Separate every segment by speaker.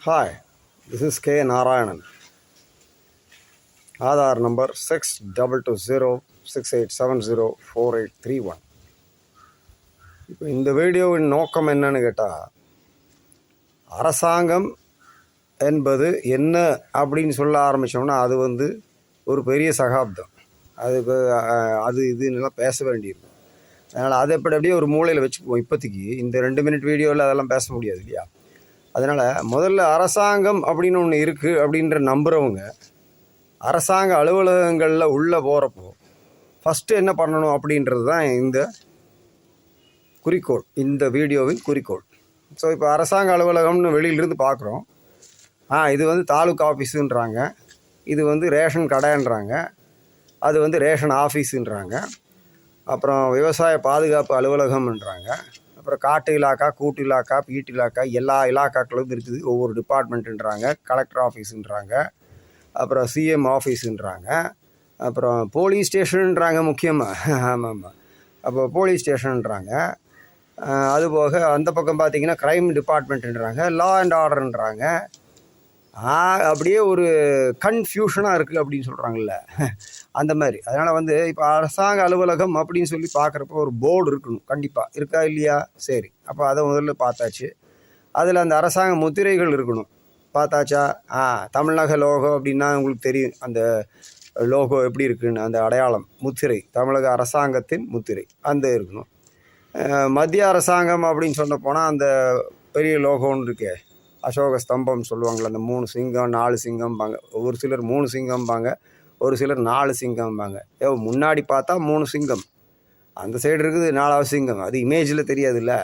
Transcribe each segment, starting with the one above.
Speaker 1: Hi this is K Narayanan Aadhaar number six double two zero six eight seven zero four eight three one இப்போ இந்த வீடியோவின் நோக்கம் என்னன்னு கேட்டால் அரசாங்கம் என்பது என்ன அப்படின்னு சொல்ல ஆரம்பித்தோம்னா அது வந்து ஒரு பெரிய சகாப்தம். அதுக்கு அது இதுன்னெலாம் பேச வேண்டியிருக்கும் அதனால் அதை எப்படி அப்படியே ஒரு மூலையில் வச்சுக்குவோம் இப்போதைக்கு இந்த ரெண்டு மினிட் வீடியோவில் அதெல்லாம் பேச முடியாது இல்லையா? அதனால் முதல்ல அரசாங்கம் அப்படின்னு ஒன்று இருக்குது அப்படின்ற நம்புகிறவங்க அரசாங்க அலுவலகங்களில் உள்ளே போகிறப்போ ஃபஸ்ட்டு என்ன பண்ணணும் அப்படின்றது தான் இந்த குறிக்கோள் இந்த வீடியோவின் குறிக்கோள். ஸோ இப்போ அரசாங்க அலுவலகம்னு வெளியிலிருந்து பார்க்குறோம் ஆ இது வந்து தாலுக்கா ஆஃபீஸுன்றாங்க இது வந்து ரேஷன் கடைன்றாங்க. அது வந்து ரேஷன் ஆஃபீஸுன்றாங்க அப்புறம் விவசாய பாதுகாப்பு அலுவலகம்ன்றாங்க. அப்புறம் காட்டு இலாக்கா கூட்டு இலாக்கா பீட்டு இலாக்கா எல்லா இலாக்காக்களும் இருக்குது. ஒவ்வொரு டிபார்ட்மெண்ட்டுன்றாங்க கலெக்டர் ஆஃபீஸுன்றாங்க அப்புறம் சிஎம் ஆஃபீஸுன்றாங்க அப்புறம் போலீஸ் ஸ்டேஷனுன்றாங்க முக்கியமாக ஆமாம். ஆமாம் அப்போ போலீஸ் ஸ்டேஷனுன்றாங்க அதுபோக அந்த பக்கம் பார்த்தீங்கன்னா க்ரைம் டிபார்ட்மெண்ட்டுன்றாங்க லா அண்ட் ஆர்டர்ன்றாங்க அப்படியே ஒரு கன்ஃபியூஷனாக இருக்குது அப்படின்னு சொல்கிறாங்கல்ல அந்த மாதிரி. அதனால் வந்து இப்போ அரசாங்க அலுவலகம் அப்படின்னு சொல்லி பார்க்குறப்போ ஒரு போர்டு இருக்கணும். கண்டிப்பாக இருக்கா இல்லையா? சரி. அப்போ அதை முதல்ல பார்த்தாச்சு. அதில் அந்த அரசாங்க முத்திரைகள் இருக்கணும். பார்த்தாச்சா? ஆ தமிழக லோகோ அப்படின்னா உங்களுக்கு தெரியும். அந்த லோகோ எப்படி இருக்குன்னு. அந்த அடையாளம். முத்திரை. தமிழக அரசாங்கத்தின் முத்திரை. அந்த இருக்கணும். மத்திய அரசாங்கம் அப்படின்னு சொன்ன போனால் அந்த பெரிய லோகோன்னு இருக்கே. அசோக ஸ்தம்பம் சொல்லுவாங்கள்ல அந்த மூணு சிங்கம் நாலு சிங்கம்பாங்க. ஒரு சிலர் மூணு சிங்கம்பாங்க ஒரு சிலர் நாலு சிங்கம்பாங்க. ஏ முன்னாடி பார்த்தா மூணு சிங்கம். அந்த சைடு இருக்குது நாலாவது சிங்கம். அது இமேஜில் தெரியாதுல்ல.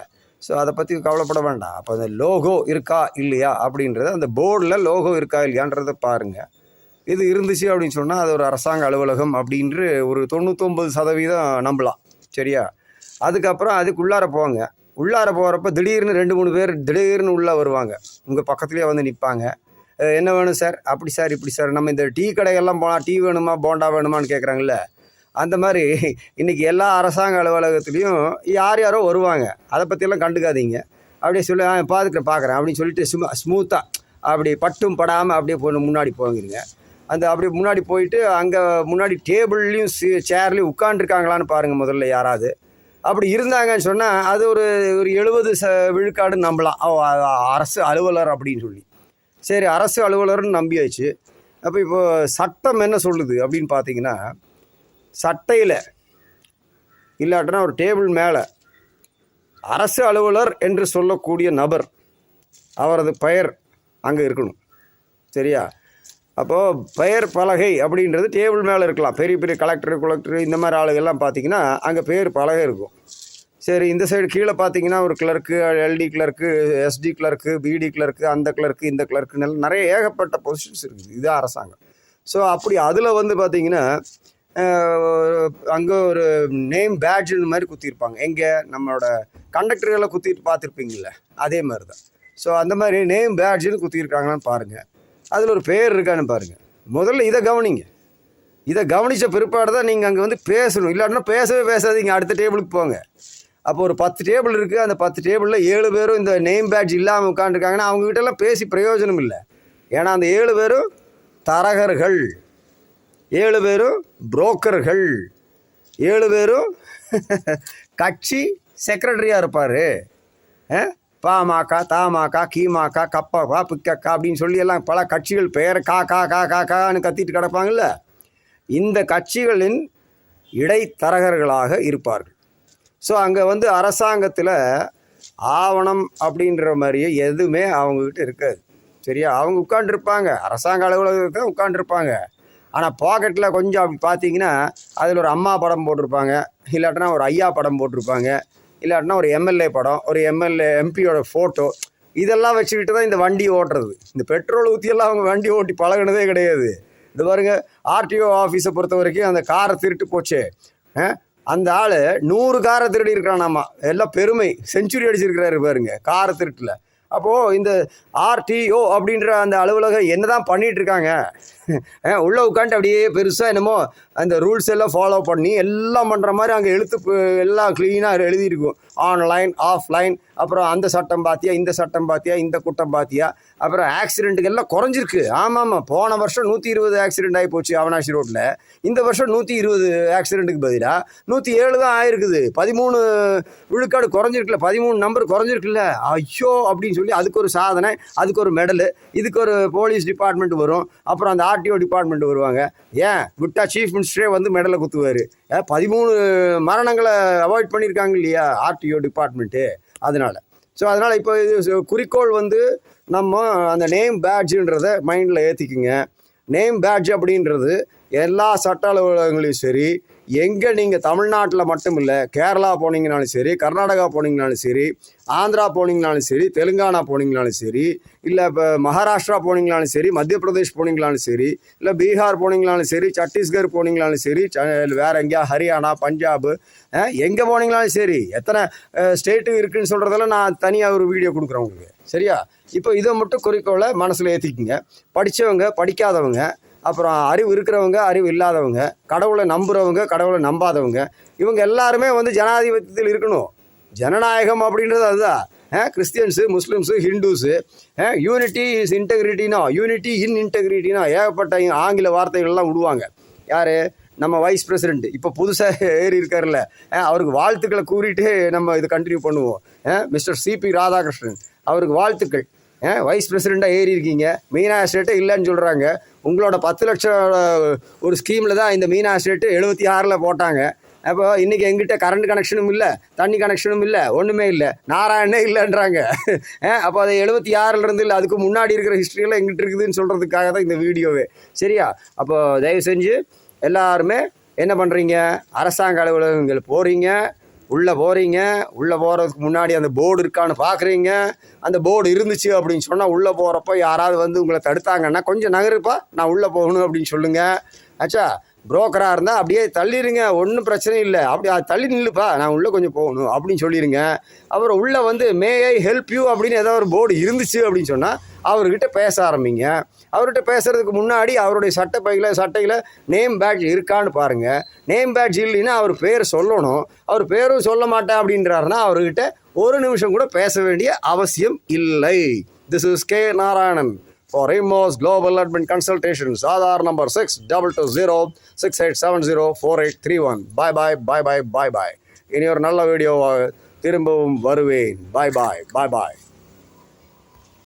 Speaker 1: ஸோ அதை பற்றி கவலைப்பட வேண்டாம். அப்போ அந்த லோகோ இருக்கா இல்லையா அப்படின்றத அந்த போர்டில் லோகோ இருக்கா இல்லையான்றதை பாருங்கள் இது இருந்துச்சு அப்படின்னு சொன்னால் அது ஒரு அரசாங்க அலுவலகம் அப்படின்று ஒரு தொண்ணூத்தொம்பது சதவீதம் நம்பலாம். சரியா? அதுக்கப்புறம் அதுக்குள்ளார போங்க. உள்ளார போகிறப்ப திடீர்னு ரெண்டு மூணு பேர் திடீர்னு உள்ளே வருவாங்க. உங்கள் பக்கத்துலேயே வந்து நிற்பாங்க என்ன வேணும் சார்? அப்படி சார் இப்படி சார். நம்ம இந்த டீ கடைகள்லாம் போனால் டீ வேணுமா போண்டா வேணுமான்னு கேட்குறாங்கல்ல அந்த மாதிரி இன்றைக்கி எல்லா அரசாங்க அலுவலகத்துலேயும் யார் யாரோ வருவாங்க. அதை பற்றியெல்லாம் கண்டுக்காதீங்க. அப்படியே சொல்லி ஆ பார்த்துக்கிறேன் பார்க்குறேன் அப்படின்னு சொல்லிட்டு சும்மா ஸ்மூத்தாக அப்படி பட்டும் படாமல் அப்படியே போய் முன்னாடி போங்கிருங்க அந்த அப்படி முன்னாடி போயிட்டு அங்கே முன்னாடி டேபிள்லேயும் சேர்லேயும் உட்காந்துருக்காங்களான்னு பாருங்கள் முதல்ல யாராவது. அப்படி இருந்தாங்கன்னு சொன்னால் அது ஒரு ஒரு எழுபது ச விழுக்காடு நம்பலாம். அரசு அலுவலர் அப்படின்னு சொல்லி. சரி அரசு அலுவலர்னு நம்பியாச்சு. அப்போ இப்போ சட்டம் என்ன சொல்லுது அப்படின்னு பார்த்தீங்கன்னா சட்டையில் இல்லாட்டினா ஒரு டேபிள் மேலே அரசு அலுவலர் என்று சொல்லக்கூடிய நபர் அவரது பெயர் அங்கே இருக்கணும். சரியா? அப்போது பெயர் பலகை அப்படின்றது டேபிள் மேலே இருக்கலாம். பெரிய பெரிய கலெக்டர் கலெக்டர் இந்த மாதிரி ஆளுகள்லாம் பார்த்தீங்கன்னா அங்கே பேர் பலகை இருக்கும். சரி இந்த சைடு கீழே பார்த்தீங்கன்னா ஒரு clerk LD clerk SD clerk PD clerk அந்த கிளர்க்கு இந்த கிளர்க்குன்னு நிறைய ஏகப்பட்ட பொசிஷன்ஸ் இருக்குது. இது அரசாங்கம். ஸோ அப்படி அதில் வந்து பார்த்தீங்கன்னா அங்கே ஒரு நேம் பேட்ஜுன்னு மாதிரி குத்திருப்பாங்க எங்கே? நம்மளோட கண்டக்டர்களை குத்திட்டு பார்த்துருப்பீங்கள்ல அதே மாதிரி தான் ஸோ அந்த மாதிரி நேம் பேட்ஜுன்னு குத்திருக்காங்களான்னு பாருங்கள் அதில் ஒரு பேர் இருக்கான்னு பாருங்கள் முதல்ல இதை கவனிங்க. இதை கவனித்த பிற்பாடு தான் நீங்கள் அங்கே வந்து பேசணும். இல்லாட்டினா பேசவே பேசாதீங்க. அடுத்த டேபிளுக்கு போங்க. அப்போ ஒரு பத்து டேபிள் இருக்குது அந்த பத்து டேபிளில் ஏழு பேரும் இந்த நேம் பேட்ஜ் இல்லாமல் உட்காந்துருக்காங்கன்னா அவங்ககிட்டலாம் பேசி பிரயோஜனம் இல்லை. ஏன்னா அந்த ஏழு பேரும் தரகர்கள். ஏழு பேரும் புரோக்கர்கள். ஏழு பேரும் கட்சி செக்ரட்டரியாக இருப்பார். பாமக தமாக கீமாக்கா கப்பாக்கா பிக்கக்கா அப்படின்னு சொல்லி எல்லாம் பல கட்சிகள் பெயர் கா கா கா கா கான்னு கத்திட்டு கிடப்பாங்கல்ல? இந்த கட்சிகளின் இடைத்தரகர்களாக இருப்பார்கள். ஸோ அங்கே வந்து அரசாங்கத்தில் ஆவணம் அப்படின்ற மாதிரியே எதுவுமே அவங்கக்கிட்ட இருக்காது. சரியா? அவங்க உட்காந்துருப்பாங்க அரசாங்க அலுவலகத்தை தான் ஆனால் பாக்கெட்டில் கொஞ்சம் அப்படி பார்த்தீங்கன்னா அதில் ஒரு அம்மா படம் போட்டிருப்பாங்க. இல்லாட்டினா ஒரு ஐயா படம் போட்டிருப்பாங்க. இல்லாட்டினா ஒரு எம்எல்ஏ படம் ஒரு எம்எல்ஏ எம்பியோட ஃபோட்டோ இதெல்லாம் வச்சுக்கிட்டு தான் இந்த வண்டி ஓட்டுறது. இந்த பெட்ரோல் ஊற்றியெல்லாம் அவங்க வண்டி ஓட்டி பழகினதே கிடையாது. இது பாருங்க ஆர்டிஓ ஆஃபீஸை பொறுத்த வரைக்கும் அந்த காரை திருட்டு போச்சு. அந்த ஆள் நூறு காரை திருடி இருக்கிறானாமா எல்லாம் பெருமை. செஞ்சுரி அடிச்சிருக்கிறாரு பாருங்க காரை திருட்டில். அப்போது இந்த ஆர்டிஓ அப்படின்ற அந்த அலுவலகம் என்ன தான் பண்ணிகிட்ருக்காங்க உள்ளே உட்காந்து அப்படியே பெருசாக என்னமோ அந்த ரூல்ஸ் எல்லாம் ஃபாலோ பண்ணி எல்லாம் பண்ணுற மாதிரி அங்கே எழுத்து எல்லாம் க்ளீனாக எழுதியிருக்கும். ஆன்லைன் ஆஃப்லைன் அப்புறம் அந்த சட்டம் பார்த்தியா இந்த சட்டம் பார்த்தியா இந்த குட்டம் பார்த்தியா அப்புறம் ஆக்சிடென்ட்டுக்கு எல்லாம் குறைஞ்சிருக்கு. ஆமாம் ஆமாம் போன வருஷம் நூற்றி இருபது ஆக்சிடென்ட் ஆகி போச்சு அவனாசி ரோட்டில் இந்த வருஷம் நூற்றி இருபது ஆக்சிடென்ட்டுக்கு பதிலாக நூற்றி ஏழு தான் ஆயிருக்குது. பதிமூணு விழுக்காடு குறைஞ்சிருக்குல்ல பதிமூணு நம்பர் குறைஞ்சிருக்குல்ல. ஐயோ அப்படின்னு சொல்லி அதுக்கு ஒரு சாதனை அதுக்கு ஒரு மெடலு இதுக்கு ஒரு போலீஸ் டிபார்ட்மெண்ட் வரும். அப்புறம் அந்த ஆர்டிஓ டிபார்ட்மெண்ட் வருவாங்க. ஏன்? விட்டா சீஃப் மினிஸ்டரே வந்து மெடலை குத்துவார். பதிமூணு மரணங்களை அவாய்ட் பண்ணியிருக்காங்க இல்லையா ஆர்டிஓ டிபார்ட்மெண்ட்டு அதனால். ஸோ அதனால் இப்போ இது குறிக்கோள் வந்து நம்ம அந்த நேம் பேட்ஜுன்றதை மைண்டில் ஏற்றிக்குங்க நேம் பேட்ஜ் அப்படின்றது எல்லா சட்ட அலுவலகங்களையும் சரி எங்கே நீங்கள் தமிழ்நாட்டில் மட்டும் இல்லை கேரளா போனீங்கனாலும் சரி கர்நாடகா போனீங்கனாலும் சரி ஆந்திரா போனீங்கனாலும் சரி தெலுங்கானா போனீங்கனாலும் சரி இல்லை இப்போ மகாராஷ்டிரா போனீங்கனாலும் சரி மத்திய பிரதேஷ் போனீங்கனாலும் சரி இல்லை பீகார் போனீங்கனாலும் சரி சத்தீஸ்கர் போனீங்கனாலும் சரி ச- வேற எங்கேயா ஹரியானா பஞ்சாப் எங்கே போனீங்கனாலும் சரி எத்தனை ஸ்டேட்டு இருக்குன்னு சொல்கிறதெல்லாம் நான் தனியாக ஒரு வீடியோ கொடுக்குறேன் உங்களுக்கு. சரியா? இப்போ இதை மட்டும் குறிக்கோளை மனசில் ஏற்றிக்கிங்க படித்தவங்க படிக்காதவங்க அப்புறம் அறிவு இருக்கிறவங்க அறிவு இல்லாதவங்க கடவுளை நம்புகிறவங்க கடவுளை நம்பாதவங்க இவங்க எல்லாருமே வந்து ஜனாதிபத்தியத்தில் இருக்கணும். ஜனநாயகம் அப்படின்றது அதுதான் Christians Muslims Hindus unity is இன்டெகிரிட்டினா unity in இன்டெகிரிட்டினா ஏகப்பட்ட ஆங்கில வார்த்தைகள்லாம் விடுவாங்க யார்? நம்ம வைஸ் பிரசிடென்ட் இப்போ புதுசாக ஏறி இருக்கார்ல அவருக்கு வாழ்த்துக்களை கூறிட்டு நம்ம இது கண்டினியூ பண்ணுவோம். Mister C P Radhakrishnan. அவருக்கு வாழ்த்துக்கள். வைஸ் பிரசிடெண்ட்டாக ஏறி இருக்கீங்க. மீனா எஸ்டேட்டே இல்லைன்னு சொல்கிறாங்க உங்களோட பத்து லட்சம் ஒரு ஸ்கீமில் தான் இந்த மீனா எஸ்டேட்டு எழுபத்தி ஆறில் போட்டாங்க. அப்போ இன்றைக்கி எங்கிட்ட கரண்ட் கனெக்ஷனும் இல்லை தண்ணி கனெக்ஷனும் இல்லை ஒன்றுமே இல்லை. நாராயணே இல்லைன்றாங்க. அப்போ அது எழுபத்தி ஆறிலிருந்து இல்லை அதுக்கு முன்னாடி இருக்கிற ஹிஸ்ட்ரியெல்லாம் எங்கிட்ட இருக்குதுன்னு சொல்கிறதுக்காக தான் இந்த வீடியோவே. சரியா? அப்போ தயவு செஞ்சு எல்லாருமே என்ன பண்ணுறீங்க அரசாங்க அலுவலகங்கள் போகிறீங்க உள்ளே போகிறீங்க உள்ளே போகிறதுக்கு முன்னாடி அந்த போர்டு இருக்கான்னு பார்க்குறீங்க அந்த போர்டு இருந்துச்சு அப்படின்னு சொன்னால் உள்ளே போகிறப்ப யாராவது வந்து உங்களை தடுத்தாங்கன்னா கொஞ்சம் நகருப்பா நான் உள்ளே போகணும் அப்படின்னு சொல்லுங்கள் ஆச்சா? புரோக்கராக இருந்தால் அப்படியே தள்ளிடுங்க ஒன்றும் பிரச்சனை இல்லை. அப்படி அது தள்ளி நில்லுப்பா நான் உள்ளே கொஞ்சம் போகணும் அப்படின்னு சொல்லிடுங்க அப்புறம் உள்ளே வந்து மே ஐ ஹெல்ப் யூ அப்படின்னு ஏதாவது ஒரு போர்டு இருந்துச்சு அப்படின்னு சொன்னால் அவர்கிட்ட பேச ஆரம்பிங்க. அவர்கிட்ட பேசுகிறதுக்கு முன்னாடி அவருடைய சட்டப்பையில் சட்டையில் நேம் பேட்ஜ் இருக்கான்னு பாருங்கள் நேம் பேட்ஜ் இல்லைன்னா அவர் பேர் சொல்லணும். அவர் பேரும் சொல்ல மாட்டேன் அப்படின்றாருன்னா அவர்கிட்ட ஒரு நிமிஷம் கூட பேச வேண்டிய அவசியம் இல்லை. This is K Narayanan For Emos Global Admin Consultations, Aadhaar number 6220-6870-4831. Bye bye, bye bye, bye bye. இனி ஒரு நல்ல வீடியோவாக திரும்பவும் வருவேன் பாய் பாய் பாய் பாய்